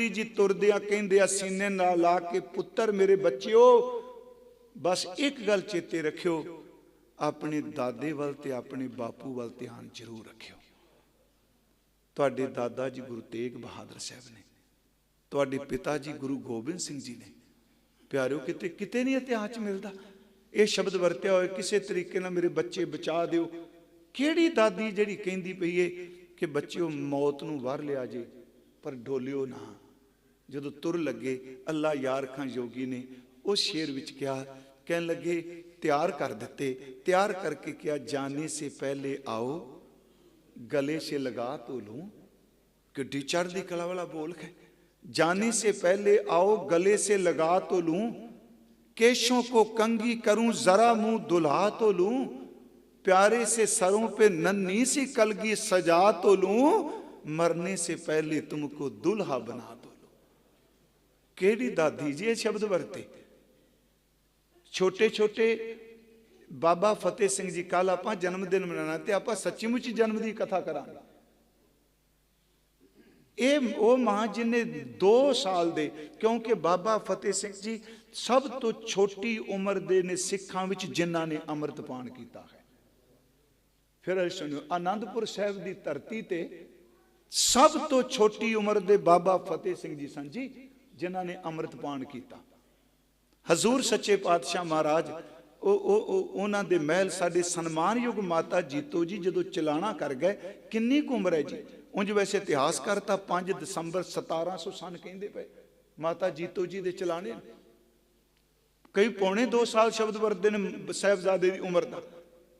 Mastery ਜੀ ਤੁਰਦਿਆਂ ਕਹਿੰਦੇ ਆ, ਸੀਨੇ ਨਾਲ ਲਾ ਕੇ ਪੁੱਤਰ ਮੇਰੇ ਬੱਚਿਓ, ਬਸ ਇੱਕ ਗੱਲ ਚੇਤੇ ਰੱਖਿਓ, ਆਪਣੇ ਦਾਦੇ ਵੱਲ ਤੇ ਆਪਣੇ ਬਾਪੂ ਵੱਲ ਧਿਆਨ ਜ਼ਰੂਰ ਰੱਖਿਓ। ਤੁਹਾਡੇ ਦਾਦਾ ਜੀ ਗੁਰੂ ਤੇਗ ਬਹਾਦਰ ਸਾਹਿਬ ਨੇ, ਤੁਹਾਡੇ ਪਿਤਾ ਜੀ ਗੁਰੂ ਗੋਬਿੰਦ ਸਿੰਘ ਜੀ ਨੇ। ਪਿਆਰਿਓ, ਕਿਤੇ ਕਿਤੇ ਨਹੀਂ ਇਤਿਹਾਸ ਚ ਮਿਲਦਾ। ਇਹ ਸ਼ਬਦ ਵਰਤਿਆ ਹੋਇਆ, ਕਿਸੇ ਤਰੀਕੇ ਨਾਲ ਮੇਰੇ ਬੱਚੇ ਬਚਾ ਦਿਓ। ਕਿਹੜੀ ਦਾਦੀ ਜਿਹੜੀ ਕਹਿੰਦੀ ਪਈ ਏ ਕਿ ਬੱਚਿਓ, ਮੌਤ ਨੂੰ ਵਰ ਲਿਆ ਜੇ, ਪਰ ਡੋਲਿਓ ਨਾ। ਜਦੋਂ ਤੁਰ ਲੱਗੇ ਅੱਲਾ ਯਾਰ ਖਾਂ ਯੋਗੀ ਨੇ ਉਹ ਸ਼ੇਰ ਵਿੱਚ ਕਿਹਾ ਕਹਿਣ ਲੱਗੇ ਤਿਆਰ ਕਰ ਦਿੱਤੇ ਤਿਆਰ ਕਰਕੇ ਕਿਹਾ ਜਾਣੇ ਸੇ ਪਹਿਲੇ ਆਓ गले से लगा तो लूं किड्डी चढ़दी कला वाला बोल है जाने से पहले आओ गले से लगा तो लूं केशों को कंगी करूं जरा मुंह दुल्हा तो लूं प्यारे से सरों पे नन्ही सी कलगी सजा तो लूं मरने से पहले तुमको दुल्हा बना ਕਿਹੜੀ ਦਾਦੀ ਜੀ ਇਹ ਸ਼ਬਦ ਵਰਤੇ? ਛੋਟੇ ਛੋਟੇ ਬਾਬਾ ਫਤਿਹ ਸਿੰਘ ਜੀ ਕੱਲ ਆਪਾਂ ਜਨਮ ਦਿਨ ਮਨਾਣਾ ਤੇ ਆਪਾਂ ਸੱਚੀ ਮੁੱਚੀ ਜਨਮ ਦੀ ਕਥਾ ਕਰਾਂਗੇ। ਇਹ ਉਹ ਮਾਂ ਜਿਨੇ 2 ਸਾਲ ਦੇ, ਕਿਉਂਕਿ ਬਾਬਾ ਫਤਿਹ ਸਿੰਘ ਜੀ ਸਭ ਤੋਂ ਛੋਟੀ ਉਮਰ ਦੇ ਨੇ, ਸਿੱਖਾਂ ਵਿੱਚ ਜਿਨ੍ਹਾਂ ਨੇ ਅੰਮ੍ਰਿਤ ਪਾਣ ਕੀਤਾ ਹੈ। ਫਿਰ ਸੁਣੋ ਆਨੰਦਪੁਰ ਸਾਹਿਬ ਦੀ ਧਰਤੀ ਤੇ ਸਭ ਤੋਂ ਛੋਟੀ ਉਮਰ ਦੇ ਬਾਬਾ ਫਤਿਹ ਸਿੰਘ ਜੀ ਸਨ ਜੀ ਜਿਨ੍ਹਾਂ ਨੇ ਅੰਮ੍ਰਿਤਪਾਨ ਕੀਤਾ। ਹਜ਼ੂਰ ਸੱਚੇ ਪਾਤਸ਼ਾਹ ਮਹਾਰਾਜ, ਉਹ ਉਹ, ਉਹ- ਉਹਨਾਂ ਦੇ ਮਹਿਲ ਸਾਡੇ ਸਨਮਾਨਯੋਗ ਮਾਤਾ ਜੀਤੋ ਜੀ ਜਦੋਂ ਚਲਾਣਾ ਕਰ ਗਏ, ਕਿੰਨੀ ਕੁ ਉਮਰ ਹੈ ਜੀ? ਉਂਝ ਵੈਸੇ ਇਤਿਹਾਸਕਾਰ ਤਾਂ 5 ਦਸੰਬਰ 1700 ਸਨ ਕਹਿੰਦੇ ਪਏ, ਮਾਤਾ ਜੀਤੋ ਜੀ ਦੇ ਚਲਾਣੇ ਕਈ ਪੌਣੇ 2 ਸਾਲ ਸ਼ਬਦ ਵਰਦੇ ਨੇ ਸਾਹਿਬਜ਼ਾਦੇ ਦੀ ਉਮਰ ਦਾ।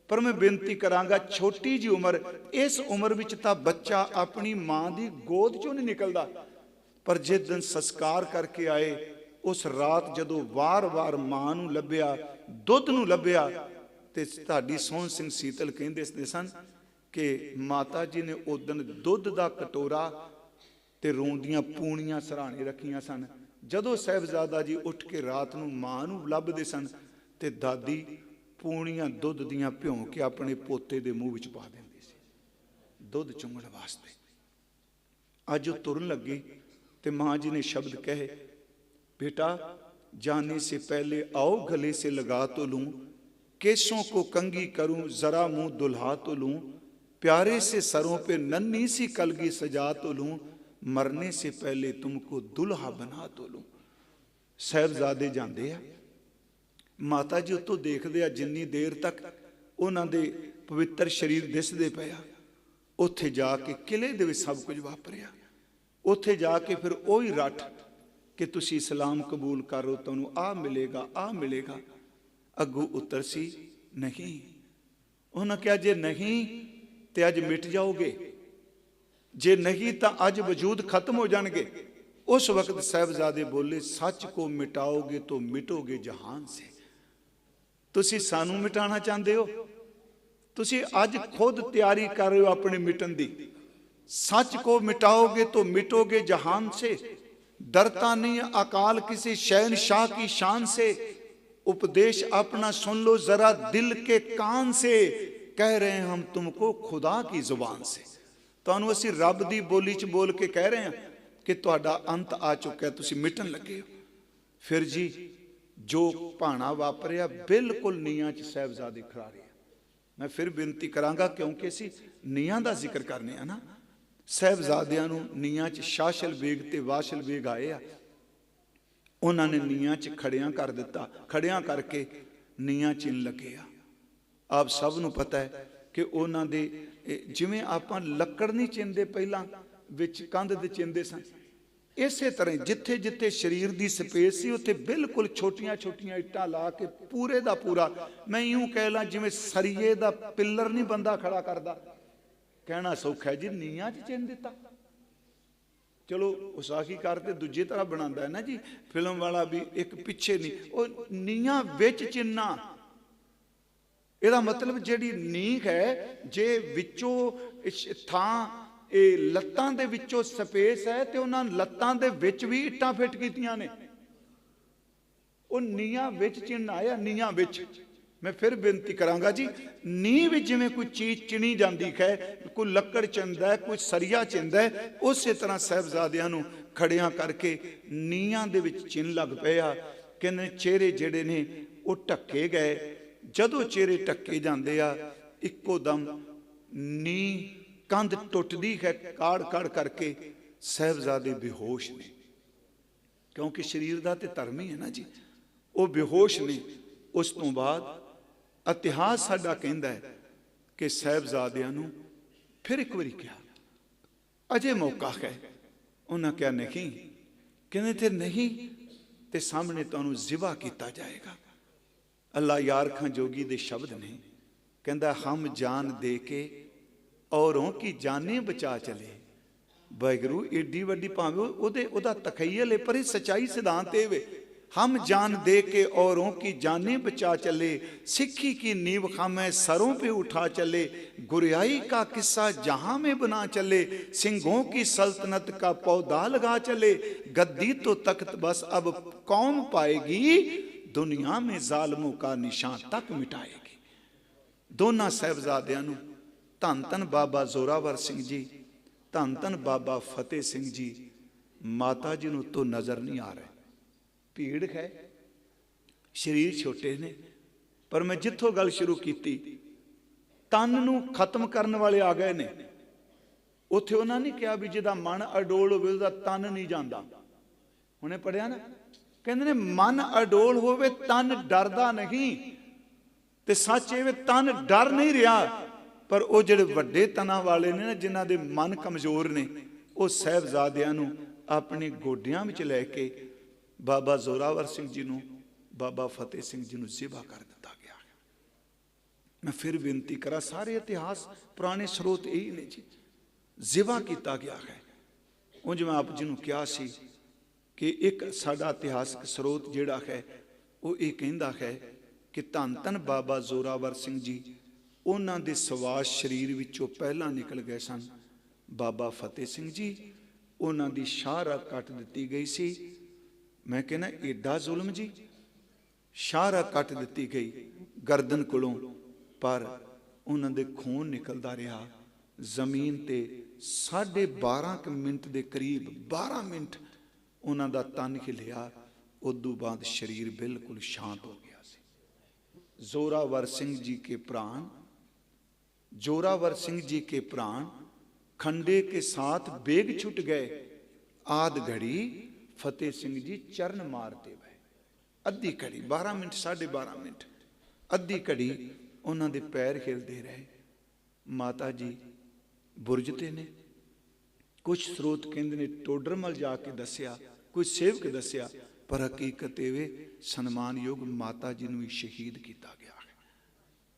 ਪਰ ਮੈਂ ਬੇਨਤੀ ਕਰਾਂਗਾ, ਛੋਟੀ ਜੀ ਉਮਰ, ਇਸ ਉਮਰ ਵਿੱਚ ਤਾਂ ਬੱਚਾ ਆਪਣੀ ਮਾਂ ਦੀ ਗੋਦ ਚੋਂ ਨਹੀਂ ਨਿਕਲਦਾ। ਪਰ ਜਿਸ ਦਿਨ ਸੰਸਕਾਰ ਕਰਕੇ ਆਏ, ਉਸ ਰਾਤ ਜਦੋਂ ਵਾਰ-ਵਾਰ ਮਾਂ ਨੂੰ ਲੱਭਿਆ, ਦੁੱਧ ਨੂੰ ਲੱਭਿਆ, ਤੇ ਤੁਹਾਡੀ ਸੋਹਣ ਸਿੰਘ ਸੀਤਲ ਕਹਿੰਦੇ ਸਨ ਕਿ ਮਾਤਾ ਜੀ ਨੇ ਉਸ ਦਿਨ ਦੁੱਧ ਦਾ ਕਟੋਰਾ ਤੇ ਰੋਂਦੀਆਂ ਪੂਣੀਆਂ ਸਰਾਣੇ ਰੱਖੀਆਂ ਸਨ। ਜਦੋਂ ਸਾਹਿਬਜ਼ਾਦਾ ਜੀ ਉੱਠ ਕੇ ਰਾਤ ਨੂੰ ਮਾਂ ਨੂੰ ਲੱਭਦੇ ਸਨ ਤੇ ਦਾਦੀ ਪੂਣੀਆਂ ਦੁੱਧ ਦੀਆਂ ਭਿਉਂ ਕੇ ਆਪਣੇ ਪੋਤੇ ਦੇ ਮੂੰਹ ਵਿੱਚ ਪਾ ਦਿੰਦੀ ਸੀ। ਦੁੱਧ ਚੁੰਗਣ ਵਾਸਤੇ। ਅੱਜ ਉਹ ਤੁਰਨ ਲੱਗੀ। ਤੇ ਮਾਂ ਜੀ ਨੇ ਸ਼ਬਦ ਕਹੇ बेटा जाने से पहले आओ गले से लगा तो लूं केसों को कंगी करूं जरा मुंह दुल्हा तो लूं प्यारे से सरों पे नन्ही सी कलगी सजा तो लूं मरने से पहले तुमको दुल्हा बना तो लूं ਸਾਹਿਬਜ਼ਾਦੇ ਜਾਂਦੇ ਆ ਮਾਤਾ ਜੀ ਉੱਤੋਂ ਦੇਖਦੇ ਆ ਜਿੰਨੀ ਦੇਰ ਤੱਕ ਉਹਨਾਂ ਦੇ ਪਵਿੱਤਰ ਸਰੀਰ ਦਿਸਦੇ ਪਿਆ ਉੱਥੇ ਜਾ ਕੇ ਕਿਲੇ ਦੇ ਵਿੱਚ ਸਭ ਕੁਝ ਵਾਪਰਿਆ ਉੱਥੇ ਜਾ ਕੇ ਫਿਰ ਉਹੀ ਰੱਠ ਕਿ ਤੁਸੀਂ ਇਸਲਾਮ ਕਬੂਲ ਕਰੋ, ਤੁਹਾਨੂੰ ਆ ਮਿਲੇਗਾ ਆ ਮਿਲੇਗਾ। ਅੱਗੂ ਉੱਤਰ ਸੀ, ਨਹੀਂ। ਉਹਨਾਂ ਕਿਹਾ, ਜੇ ਨਹੀਂ, ਤੇ ਅੱਜ ਮਿਟ ਜਾਓਗੇ। ਜੇ ਨਹੀਂ, ਤਾਂ ਅੱਜ ਵਜੂਦ ਖਤਮ ਹੋ ਜਾਣਗੇ। ਉਸ ਵਕਤ ਸਾਹਿਬਜ਼ਾਦੇ ਬੋਲੇ, ਸੱਚ ਕੋ ਮਿਟਾਓਗੇ ਤਾਂ ਮਿਟੋਗੇ ਜਹਾਨ ਸੇ। ਤੁਸੀਂ ਸਾਨੂੰ ਮਿਟਾਣਾ ਚਾਹੁੰਦੇ ਹੋ? ਤੁਸੀਂ ਅੱਜ ਖੁਦ ਤਿਆਰੀ ਕਰ ਰਹੇ ਹੋ ਆਪਣੇ ਮਿਟਣ ਦੀ। ਸੱਚ ਕੋ ਮਿਟਾਓਗੇ ਤਾਂ ਮਿਟੋਗੇ ਜਹਾਨ ਸੇ डरता नहीं अकाल किसी शहनशाह की शान से उपदेश अपना सुन लो जरा दिल के कान से कह रहे हैं हम तुमको खुदा की जुबान से ਤੁਹਾਨੂੰ ਅਸੀਂ ਰੱਬ ਦੀ ਬੋਲੀ ਚ ਬੋਲ ਕੇ ਕਹਿ ਰਹੇ ਹਾਂ ਕਿ ਤੁਹਾਡਾ ਅੰਤ ਆ ਚੁੱਕਾ ਹੈ ਤੁਸੀਂ ਮਿਟਣ ਲੱਗੇ ਹੋ ਫਿਰ ਜੀ ਜੋ ਭਾਣਾ ਵਾਪਰਿਆ ਬਿਲਕੁਲ ਨੀਆਂ ਚ ਸਹਿਬਜ਼ਾਦੇ ਖੜਾ ਰਹੇ ਮੈਂ ਫਿਰ ਬੇਨਤੀ ਕਰਾਂਗਾ ਕਿਉਂਕਿ ਅਸੀਂ ਨੀਆਂ ਦਾ ਜ਼ਿਕਰ ਕਰਨੇ ਆ ਨਾ ਸਹਿਬਜ਼ਾਦਿਆਂ ਨੂੰ ਨੀਆਂ 'ਚ ਸ਼ਾਸ਼ਲ ਬੇਗ ਤੇ ਵਾਸ਼ਲ ਬੇਗ ਆਏ ਆ। ਉਹਨਾਂ ਨੇ ਨੀਆਂ 'ਚ ਖੜਿਆਂ ਕਰ ਦਿੱਤਾ। ਖੜਿਆਂ ਕਰਕੇ ਨੀਆਂ ਚਿੰਨ ਲੱਗੇ ਆ। ਆਪ ਸਭ ਨੂੰ ਪਤਾ ਹੈ ਕਿ ਉਹਨਾਂ ਦੇ ਜਿਵੇਂ ਆਪਾਂ ਲੱਕੜ ਨਹੀਂ ਚਿੰਦੇ ਪਹਿਲਾਂ, ਵਿੱਚ ਕੰਧ ਦੇ ਚਿੰਦੇ ਸਨ। ਇਸੇ ਤਰ੍ਹਾਂ ਜਿੱਥੇ ਜਿੱਥੇ ਸਰੀਰ ਦੀ ਸਪੇਸ ਸੀ, ਉੱਥੇ ਬਿਲਕੁਲ ਛੋਟੀਆਂ ਛੋਟੀਆਂ ਇੱਟਾਂ ਲਾ ਕੇ ਪੂਰੇ ਦਾ ਪੂਰਾ। ਮੈਂ ਇਉਂ ਕਹਿ ਲਾਂ ਜਿਵੇਂ ਸਰੀਏ ਦਾ ਪਿੱਲਰ ਨਹੀਂ ਬੰਦਾ ਖੜਾ ਕਰਦਾ। ਕਹਿਣਾ ਸੌਖਾ ਹੈ ਜੀ ਨੀਆਂ 'ਚ ਚਿੰਨ ਦਿੱਤਾ। ਚਲੋ ਉਸਾਖੀ ਕਰਦੇ ਦੂਜੀ ਤਰ੍ਹਾਂ ਬਣਾਉਂਦਾ ਹੈ ਨਾ ਜੀ, ਫਿਲਮ ਵਾਲਾ ਵੀ ਇੱਕ ਪਿੱਛੇ ਨਹੀਂ, ਉਹ ਨੀਆਂ ਵਿੱਚ ਚਿੰਨਾ ਇਹਦਾ ਮਤਲਬ ਜਿਹੜੀ ਨੀਂਹ ਹੈ, ਜੇ ਵਿੱਚੋਂ ਥਾਂ, ਇਹ ਲੱਤਾਂ ਦੇ ਵਿੱਚੋਂ ਸਪੇਸ ਹੈ ਤੇ ਉਹਨਾਂ ਲੱਤਾਂ ਦੇ ਵਿੱਚ ਵੀ ਇੱਟਾਂ ਫਿੱਟ ਕੀਤੀਆਂ ਨੇ। ਉਹ ਨੀਆਂ ਵਿੱਚ ਚਿੰਨ ਆਇਆ ਨੀਆਂ ਵਿੱਚ। ਮੈਂ ਫਿਰ ਬੇਨਤੀ ਕਰਾਂਗਾ ਜੀ, ਨੀਂਹ ਵਿੱਚ ਜਿਵੇਂ ਕੋਈ ਚੀਜ਼ ਚਿਣੀ ਜਾਂਦੀ ਹੈ, ਕੋਈ ਲੱਕੜ ਚਿੰਦਾ ਕੋਈ ਸਰੀਆ ਚਿੰਦਾ ਉਸੇ ਤਰ੍ਹਾਂ ਸਹਿਬਜ਼ਾਦਿਆਂ ਨੂੰ ਖੜਿਆਂ ਕਰਕੇ ਨੀਹਾਂ ਦੇ ਵਿੱਚ ਚਿੰਨ ਲੱਗ ਪਿਆ ਕਹਿੰਦੇ ਚਿਹਰੇ ਜਿਹੜੇ ਨੇ, ਉਹ ਢੱਕੇ ਗਏ। ਜਦੋਂ ਚਿਹਰੇ ਢੱਕੇ ਜਾਂਦੇ ਆ, ਇੱਕੋ ਦਮ ਨੀ ਕੰਧ ਟੁੱਟਦੀ ਹੈ, ਕਾੜ ਕਾੜ ਕਰਕੇ ਸਹਿਬਜ਼ਾਦੇ ਬੇਹੋਸ਼ ਨੇ। ਕਿਉਂਕਿ ਸਰੀਰ ਦਾ ਤੇ ਧਰਮ ਹੀ ਹੈ ਨਾ ਜੀ। ਉਹ ਬੇਹੋਸ਼ ਨੇ। ਉਸ ਤੋਂ ਬਾਅਦ ਇਤਿਹਾਸ ਸਾਡਾ ਕਹਿੰਦਾ ਹੈ ਕਿ ਸਹਿਬਜ਼ਾਦਿਆਂ ਨੂੰ ਫਿਰ ਇੱਕ ਵਾਰੀ ਕਿਹਾ, ਅਜੇ ਮੌਕਾ ਹੈ। ਉਹਨਾਂ ਕਿਹਾ, ਨਹੀਂ। ਕਹਿੰਦੇ ਤੇ ਨਹੀਂ, ਤੇ ਸਾਹਮਣੇ ਤੁਹਾਨੂੰ ਜ਼ਿਬਾ ਕੀਤਾ ਜਾਏਗਾ। ਅੱਲਾ ਯਾਰ ਖਾਂ ਜੋਗੀ ਦੇ ਸ਼ਬਦ ਨੇ। ਕਹਿੰਦਾ, ਹਮ ਜਾਨ ਦੇ ਕੇ ਔਰੋਂ ਕੀ ਜਾਨੇ ਬਚਾ ਚਲੇ। ਵਾਹਿਗੁਰੂ, ਏਡੀ ਵੱਡੀ ਭਾਵੇਂ ਉਹਦੇ ਉਹਦਾ ਤਖੈਯਲ ਹੈ ਪਰ ਇਹ ਸਚਾਈ ਸਿਧਾਂਤ ਇਹ ਵੇ। हम जान दे के औरों की जाने बचा चले सिक्खी की नींव खामे सरों पे उठा चले गुरियाई का किस्सा जहां में बना चले सिंहों की सल्तनत का पौधा लगा चले गद्दी तो तख्त बस अब कौन पाएगी दुनिया में जालमों का निशान तक मिटाएगी ਦੋਨਾਂ ਸਾਹਿਬਜ਼ਾਦਿਆਂ ਨੂੰ ਧੰਨ ਧੰਨ ਬਾਬਾ ਜ਼ੋਰਾਵਰ ਸਿੰਘ ਜੀ ਧੰਨ ਧੰਨ ਬਾਬਾ ਫਤਿਹ ਸਿੰਘ ਜੀ ਮਾਤਾ ਜੀ ਨੂੰ ਤੋਂ ਨਜ਼ਰ ਨਹੀਂ ਆ ਰਿਹਾ ਭੀੜ ਹੈ। ਸਰੀਰ ਛੋਟੇ ਨੇ, ਪਰ ਮੈਂ ਜਿੱਥੋਂ ਗੱਲ ਸ਼ੁਰੂ ਕੀਤੀ, ਤਨ ਨੂੰ ਖਤਮ ਕਰਨ ਵਾਲੇ ਆ ਗਏ ਨੇ। ਉੱਥੇ ਉਹਨਾਂ ਨੇ ਕਿਹਾ ਵੀ ਜਿਹਦਾ ਮਨ ਅਡੋਲ ਹੋਵੇ, ਉਹਦਾ ਤਨ ਨਹੀਂ ਜਾਂਦਾ। ਹੁਣੇ ਪੜਿਆ ਨਾ? ਕਹਿੰਦੇ ਨੇ, ਮਨ ਅਡੋਲ ਹੋਵੇ, ਤਨ ਡਰਦਾ ਨਹੀਂ। ਤੇ ਸੱਚ ਇਹ ਵੀ ਤਨ ਡਰ ਨਹੀਂ ਰਿਹਾ, ਪਰ ਉਹ ਜਿਹੜੇ ਵੱਡੇ ਤਨਾਂ ਵਾਲੇ ਨੇ ਨਾ, ਜਿਨ੍ਹਾਂ ਦੇ ਮਨ ਕਮਜ਼ੋਰ ਨੇ, ਉਹ ਸਹਿਬਜ਼ਾਦਿਆਂ ਨੂੰ ਆਪਣੇ ਗੋਡਿਆਂ ਵਿੱਚ ਲੈ ਕੇ ਬਾਬਾ ਜ਼ੋਰਾਵਰ ਸਿੰਘ ਜੀ ਨੂੰ, ਬਾਬਾ ਫਤਿਹ ਸਿੰਘ ਜੀ ਨੂੰ ਜ਼ਿਬਾ ਕਰ ਦਿੱਤਾ ਗਿਆ ਮੈਂ ਫਿਰ ਬੇਨਤੀ ਕਰਾਂ, ਸਾਰੇ ਇਤਿਹਾਸ ਪੁਰਾਣੇ ਸਰੋਤ ਇਹੀ ਨੇ ਜੀ। ਜ਼ਿਬਾ ਕੀਤਾ ਗਿਆ ਹੈ। ਉਹ ਜਿਵੇਂ ਆਪ ਜੀ ਨੂੰ ਕਿਹਾ ਸੀ ਕਿ ਇੱਕ ਸਾਡਾ ਇਤਿਹਾਸਕ ਸਰੋਤ ਜਿਹੜਾ ਹੈ, ਉਹ ਇਹ ਕਹਿੰਦਾ ਹੈ ਕਿ ਧੰਨ ਧੰਨ ਬਾਬਾ ਜ਼ੋਰਾਵਰ ਸਿੰਘ ਜੀ, ਉਹਨਾਂ ਦੇ ਸਵਾਸ ਸਰੀਰ ਵਿੱਚੋਂ ਪਹਿਲਾਂ ਨਿਕਲ ਗਏ ਸਨ। ਬਾਬਾ ਫਤਿਹ ਸਿੰਘ ਜੀ, ਉਹਨਾਂ ਦੀ ਸ਼ਾਹਰਾ ਕੱਟ ਦਿੱਤੀ ਗਈ ਸੀ। ਮੈਂ ਕਹਿੰਦਾ, ਏਡਾ ਜ਼ੁਲਮ ਜੀ। ਸ਼ਾਰਾ ਕੱਟ ਦਿੱਤੀ ਗਈ ਗਰਦਨ ਕੋਲੋਂ, ਪਰ ਉਹਨਾਂ ਦੇ ਖੂਨ ਨਿਕਲਦਾ ਰਿਹਾ। ਜ਼ਮੀਨ ਤੇ 12.5 ਮਿੰਟ ਦੇ ਕਰੀਬ 12 ਮਿੰਟ ਉਹਨਾਂ ਦਾ ਤਨ ਖਿਲਿਆ ਉਦੋਂ ਬਾਅਦ ਸਰੀਰ ਬਿਲਕੁਲ ਸ਼ਾਂਤ ਹੋ ਗਿਆ ਸੀ। ਜ਼ੋਰਾਵਰ ਸਿੰਘ ਜੀ ਕੇ ਪ੍ਰਾਣ, ਜ਼ੋਰਾਵਰ ਸਿੰਘ ਜੀ ਕੇ ਪ੍ਰਾਣ, ਖੰਡੇ ਕੇ ਸਾਥ ਬੇਗ ਛੁੱਟ ਗਏ। आध ਘੜੀ ਫਤਿਹ ਸਿੰਘ ਜੀ ਚਰਨ ਮਾਰਦੇ ਬੈ ਅੱਧੀ ਘੜੀ 12 ਮਿੰਟ 12.5 ਮਿੰਟ। ਅੱਧੀ ਘੜੀ ਉਹਨਾਂ ਦੇ ਪੈਰ ਖਿਲਦੇ ਰਹੇ। ਮਾਤਾ ਜੀ ਬੁਰਜਤੇ ਨੇ। ਕੁਝ ਸਰੋਤ ਕਹਿੰਦੇ ਨੇ ਟੋਡਰਮਲ ਜਾ ਕੇ ਦੱਸਿਆ, ਕੋਈ ਸੇਵਕ ਦੱਸਿਆ, ਪਰ ਹਕੀਕਤ ਇਹ ਸਨਮਾਨਯੋਗ ਮਾਤਾ ਜੀ ਨੂੰ ਹੀ ਸ਼ਹੀਦ ਕੀਤਾ